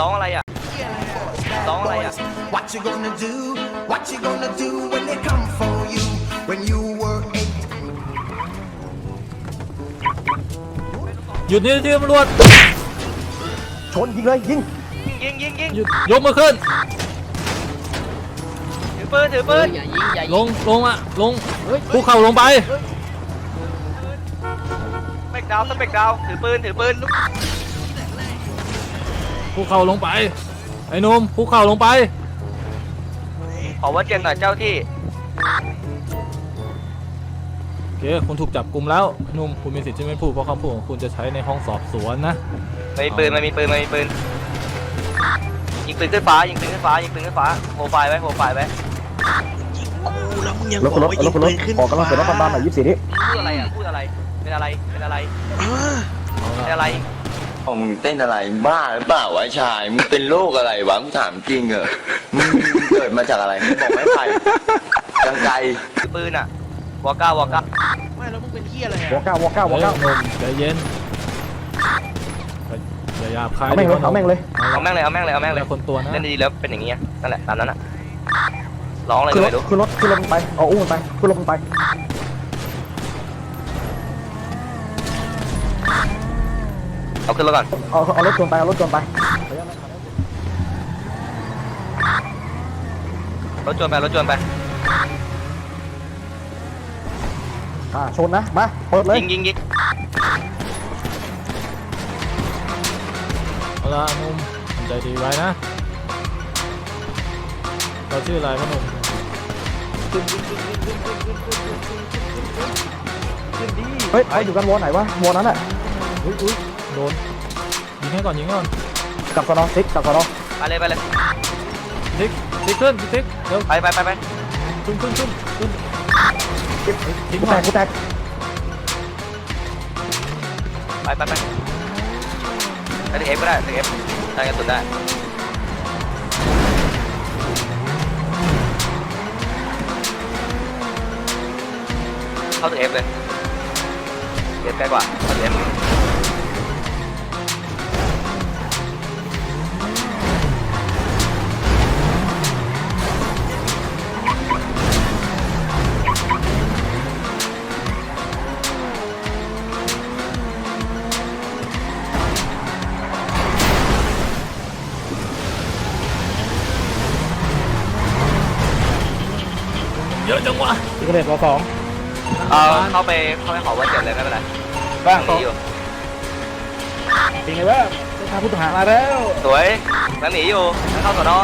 ร้องอะไรอะร้องอะไรอะ What you gonna do? What you gonna do when they come for you? When you were eight. หยุดนี่ที่ตำรวจชนยิงเลยยิงยิงยิงยิงหยุดยกมือขึ้น ถือปืนถือปืนอย่ายิงอย่าลยิงงลงอะลงภูเขาลงไป สเปกดาวสเปกดาวถือปืนถือปืน ภูเขาลงไป ไอ้หนุ่มภูเขาลงไป ขอว่าเจมหน่อยเจ้าที่ โอเค คุณถูกจับกลุ่มแล้วหนุ่มคุณมีสิทธิ์ที่ไม่พูดเพราะคำพูดของคุณจะใช้ในห้องสอบสวนนะ มันมีปืนมันมีปืนมันมีปืน ยิงปืนขึ้นฟ้ายิงปืนขึ้นฟ้ายิงปืนขึ้นฟ้าโฮไฟไว้โฮไฟไว้กูแล้วมึงยังรถบคุณรอกถว่ารยิถงคุณรปืถนขึ้นออกกำลังเสร็จแล้วพันบ้านหน่อยยี่สิบสี่นี้พูดอะไรอะพูดอะไร เป็นอะไรเป็นอะไร อ่าเอาเป็นละอะไร เอามึงเต้นอะไรบ้าหรือเปล่าวะไอ้ชายมึงเป็นโรคอะไรวะมึงถามจริงเหรอมึงเกิดมาจากอะไรมึงบอกไม่ใครกังไกรถือปืนอะวอก้าวอก้าไม่แล้วมึงเป็นเฮียอะไรวออะก้าวอก้าวอเฮ้ยก้าหนุ่มใจเย็นอย่าหยาบคายเอาแม่งเลยเอาแม่งเลยเอาแม่งเลยเอาแม่งเลยเอาแม่งเลยคนตัวนะเล่นดีๆแล้วเป็นอย่างงี้อะนั่นแหละตามนั้นอะร้องอะไรขึ้นรไม่ถรู้ขึ้นรถขึ้นรถมันไปเอาอุ้มมันไปขึ้นรถมันไป เอาขึ้นรถก่อนเอาเอารถชนไปเอารถชนไปรถจวนไปรถจวนไปอ่าชนนะมาเปิดเลยยิงยิงยิงเอาละหนุ่มทำใจดีไว้นะเราชื่ออะไรพ่อหนุ่มเฮ้ยเขาอยู่กันวอไหนวะวอนั้นอะอุ้ยอุ้ย โดนยิงให้ก่อนยิงให้ก่อนกับสนอซิกกับสนอไปเลยไปเลยติ๊กติ๊กขึ้นติ๊กเร็วไปไปไปไปขึ้นขึ้นขึ้นขึ้นทิ้งกูก่แตอนกกูแตกไปไปไปใช้เอฟก็ได้ใช้เอฟใช้กระสุนได้เข้าถึงเอฟเลยเอฟใกล้กว่าเข้าถึงเอฟ เยอะจังวะอีกเลสวอสองเอาเข้าไปเข้าไปขอว่าเจ็บเลยไม่เป็นไรบ้างหนีอยู่เป็นไงบ้างได้พาผู้ต้องหามาแล้วสวยนั่งหนีอยู่นั่งเข้าสอนอ